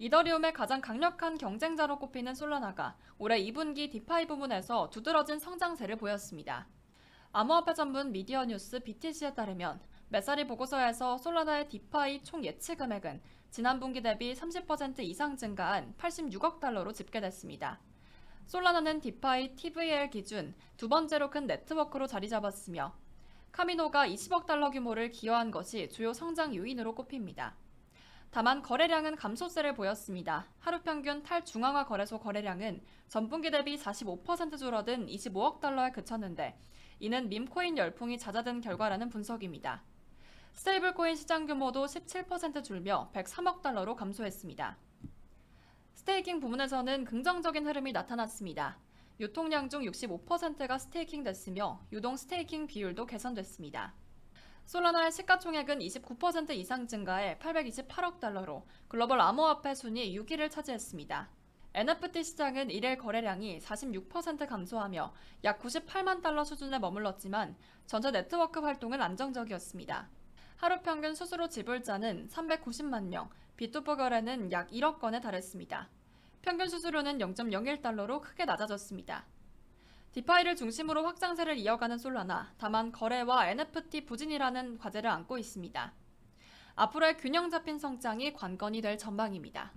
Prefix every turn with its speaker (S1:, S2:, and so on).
S1: 이더리움의 가장 강력한 경쟁자로 꼽히는 솔라나가 올해 2분기 디파이 부문에서 두드러진 성장세를 보였습니다. 암호화폐 전문 미디어 뉴스 BTC에 따르면 메사리 보고서에서 솔라나의 디파이 총 예치 금액은 지난 분기 대비 30% 이상 증가한 86억 달러로 집계됐습니다. 솔라나는 디파이 TVL 기준 두 번째로 큰 네트워크로 자리 잡았으며 카미노가 20억 달러 규모를 기여한 것이 주요 성장 요인으로 꼽힙니다. 다만 거래량은 감소세를 보였습니다. 하루 평균 탈중앙화 거래소 거래량은 전분기 대비 45% 줄어든 25억 달러에 그쳤는데 이는 밈코인 열풍이 잦아든 결과라는 분석입니다. 스테이블코인 시장 규모도 17% 줄며 103억 달러로 감소했습니다. 스테이킹 부문에서는 긍정적인 흐름이 나타났습니다. 유통량 중 65%가 스테이킹 됐으며 유동 스테이킹 비율도 개선됐습니다. 솔라나의 시가총액은 29% 이상 증가해 828억 달러로 글로벌 암호화폐 순위 6위를 차지했습니다. NFT 시장은 1일 거래량이 46% 감소하며 약 98만 달러 수준에 머물렀지만 전체 네트워크 활동은 안정적이었습니다. 하루 평균 수수료 지불자는 390만 명, 비투포 거래는 약 1억 건에 달했습니다. 평균 수수료는 0.01달러로 크게 낮아졌습니다. 디파이를 중심으로 확장세를 이어가는 솔라나, 다만 거래와 NFT 부진이라는 과제를 안고 있습니다. 앞으로의 균형 잡힌 성장이 관건이 될 전망입니다.